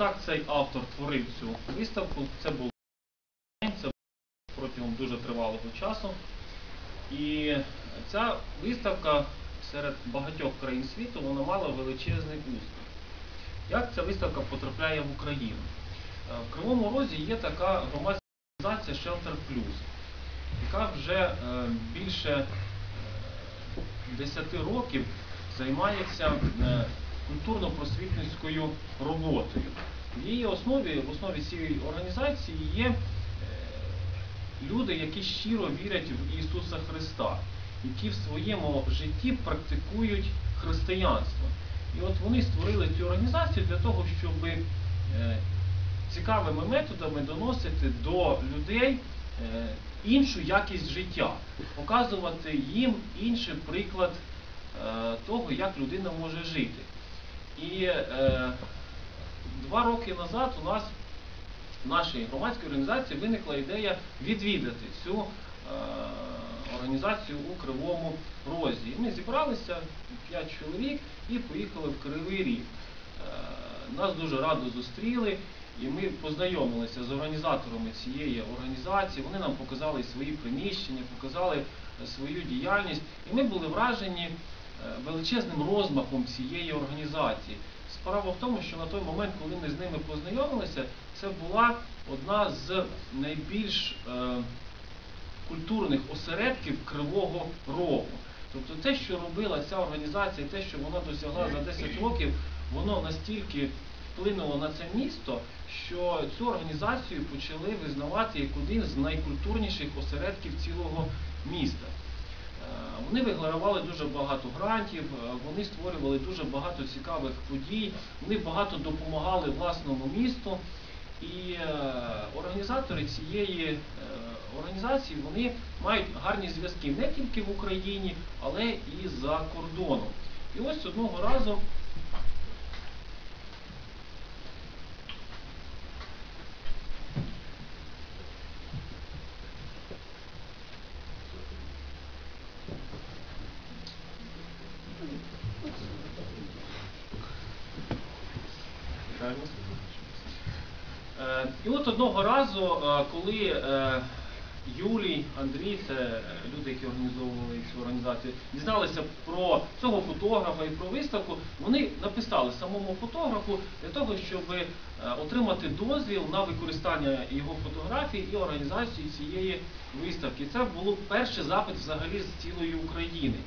так цей автор творив цю виставку. Це було це було протягом дуже тривалого часу. І ця виставка серед багатьох країн світу вона мала величезний успіх. Як ця виставка потрапляє в Україну? Е, В Кривому Розі є така громадська організація Shelter Plus, яка вже е, більше е, 10 років займається е, культурно-просвітницькою роботою. В її основі, в основі цієї організації є е, люди, які щиро вірять в Ісуса Христа, які в своєму житті практикують християнство. І от вони створили цю організацію для того, щоб е, цікавими методами доносити до людей е, іншу якість життя, показувати їм інший приклад того, як людина може жити. І е, два роки назад у нас в нашій громадській організації виникла ідея відвідати цю е, організацію у Кривому Розі. Ми зібралися, п'ять чоловік, і поїхали в Кривий Ріг. Е, Нас дуже радо зустріли, і ми познайомилися з організаторами цієї організації. Вони нам показали свої приміщення, показали е, свою діяльність, і ми були вражені величезним розмахом цієї організації. Справа в тому, що на той момент, коли ми з ними познайомилися, це була одна з найбільш е, культурних осередків Кривого Рогу. Тобто те, що робила ця організація, те, що вона досягла за 10 років, воно настільки вплинуло на це місто, що цю організацію почали визнавати як один з найкультурніших осередків цілого міста. Е, Вони вигравали дуже багато грантів, е, вони створювали дуже багато цікавих подій, вони багато допомагали власному місту. І е, організатори цієї організації вони мають гарні зв'язки не тільки в Україні, але і за кордоном. І ось одного разу Е, І от одного разу, е, коли е, Юлій, Андрій, це е, люди, які організовували цю організацію, дізналися про цього фотографа і про виставку, вони написали самому фотографу для того, щоб е, отримати дозвіл на використання його фотографій і організацію цієї виставки. Це був перший запит взагалі з цілої України.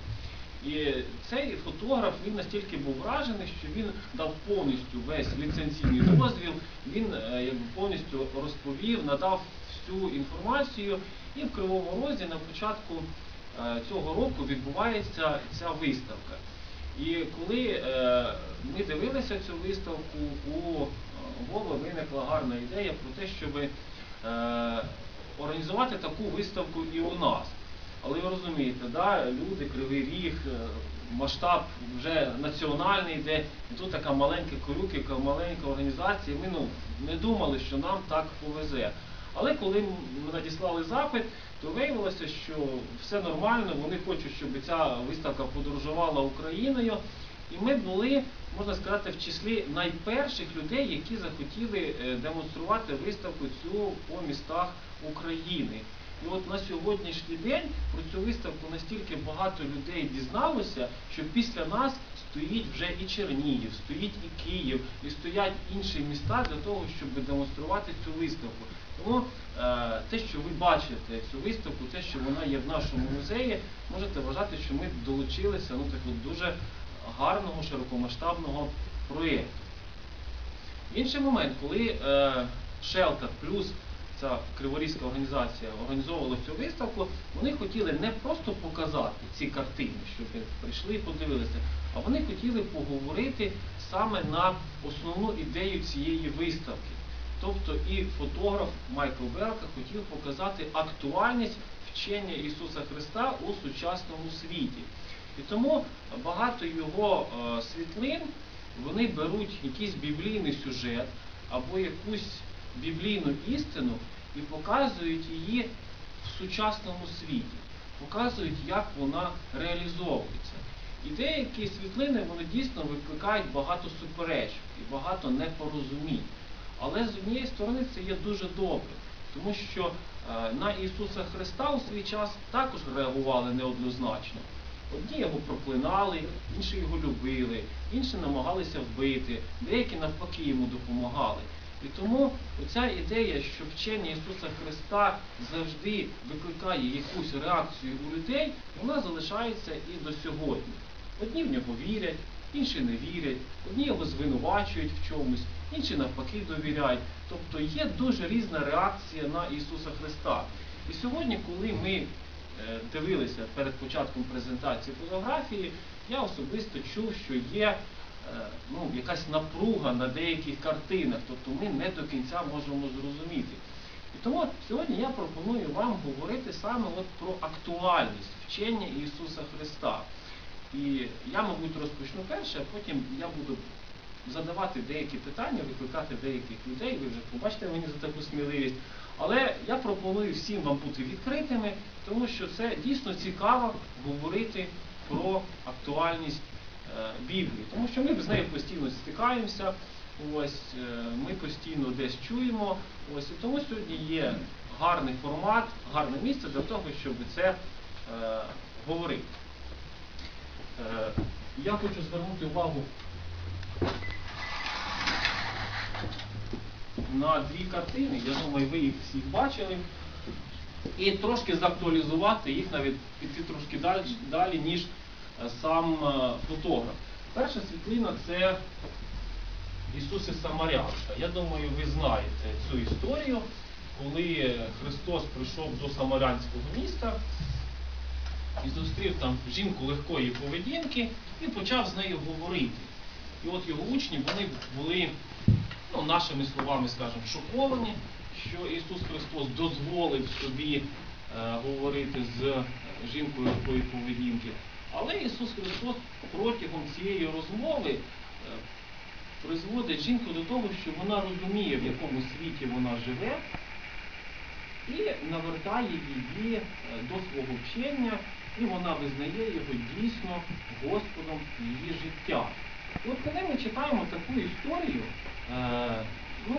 І цей фотограф він настільки був вражений, що він дав повністю весь ліцензійний дозвіл, він е, якби повністю розповів, надав всю інформацію. І в Кривому Розі на початку е, цього року відбувається ця виставка. І коли е, ми дивилися цю виставку, у Вови виникла гарна ідея про те, щоб організувати таку виставку і у нас. Але ви розумієте, да, люди, кривий ріг, е, масштаб вже національний йде, і тут така маленька корюківка, маленька організація. Ми ну, не думали, що нам так повезе. Але коли ми надіслали запит, то виявилося, що все нормально, вони хочуть, щоб ця виставка подорожувала Україною. І ми були, можна сказати, в числі найперших людей, які захотіли е, демонструвати виставку цю по містах України. І от на сьогоднішній день про цю виставку настільки багато людей дізналося, що після нас стоїть вже і Чернігів, стоїть і Київ, і стоять інші міста для того, щоб демонструвати цю виставку. Тому е, те, що ви бачите цю виставку, те, що вона є в нашому музеї, можете вважати, що ми долучилися ну, такого дуже гарного, широкомасштабного проєкту. Інший момент, коли е, Shelter Plus, ця криворізька організація, організовувала цю виставку, вони хотіли не просто показати ці картини, щоб прийшли і подивилися, а вони хотіли поговорити саме на основну ідею цієї виставки. Тобто і фотограф Майкл Белка хотів показати актуальність вчення Ісуса Христа у сучасному світі. І тому багато його е, світлин вони беруть якийсь біблійний сюжет або якусь біблійну істину і показують її в сучасному світі, показують, як вона реалізовується. І деякі світлини вони дійсно викликають багато суперечок і багато непорозумінь. Але з однієї сторони це є дуже добре, тому що е, на Ісуса Христа у свій час також реагували неоднозначно. Одні його проклинали, інші його любили, інші намагалися вбити, деякі навпаки йому допомагали. І тому оця ідея, що вчення Ісуса Христа завжди викликає якусь реакцію у людей, вона залишається і до сьогодні. Одні в нього вірять, інші не вірять, одні його звинувачують в чомусь, інші навпаки довіряють. Тобто є дуже різна реакція на Ісуса Христа. І сьогодні, коли ми е, дивилися перед початком презентації фотографії, я особисто чув, що є ну, якась напруга на деяких картинах, тобто ми не до кінця можемо зрозуміти. І тому сьогодні я пропоную вам говорити саме от про актуальність вчення Ісуса Христа. І я, мабуть, розпочну перше, а потім я буду задавати деякі питання, викликати деяких людей, ви вже побачите мені за таку сміливість. Але я пропоную всім вам бути відкритими, тому що це дійсно цікаво говорити про актуальність е, Біблії. Тому що ми з нею постійно стикаємося, ось, е, ми постійно десь чуємо. Ось, і тому сьогодні є гарний формат, гарне місце для того, щоб це е, говорити. Е, я хочу звернути увагу на дві картини. Я думаю, ви їх всіх бачили. І трошки заактуалізувати їх, навіть піти трошки далі, далі ніж е, сам е, фотограф. Перша світлина це Ісус і Самарянка. Я думаю, ви знаєте цю історію, коли Христос прийшов до Самарянського міста і зустрів там жінку легкої поведінки і почав з нею говорити. І от його учні вони були, ну, нашими словами скажемо, шоковані, що Ісус Христос дозволив собі е, говорити з жінкою легкої поведінки. Але Ісус Христос протягом цієї розмови е, призводить жінку до того, що вона розуміє, в якому світі вона живе, і навертає її е, до свого вчення, і вона визнає його дійсно Господом її життя. І от коли ми читаємо таку історію, е, ну,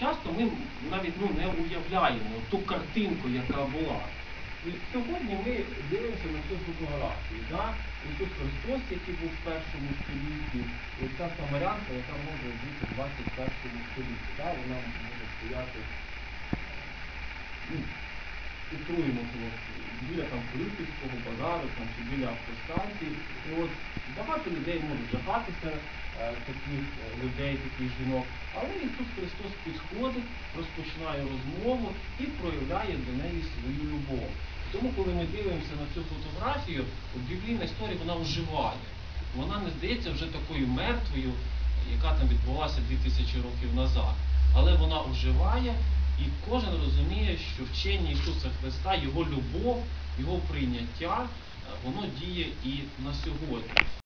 часто ми навіть ну, не уявляємо ту картинку, яка була. І сьогодні ми дивимося на цю фотографію. Да? Ісус Христос, який був в першому столітті, і ця самарянка, яка може бути в 21 столітті. Да? Вона може стояти ну, от, біля там Політівського базару там, чи біля автостанції. І от багато людей можуть жахатися, е, таких е, людей, таких жінок. Але Ісус Христос підходить, розпочинає розмову і проявляє до неї свою любов. Тому, коли ми дивимося на цю фотографію, от біблійна історія вона оживає. Вона не здається вже такою мертвою, яка там відбулася 2000 років назад. Але вона оживає, і кожен розуміє, що вчення Ісуса Христа, Його любов, Його прийняття, е, воно діє і на сьогодні.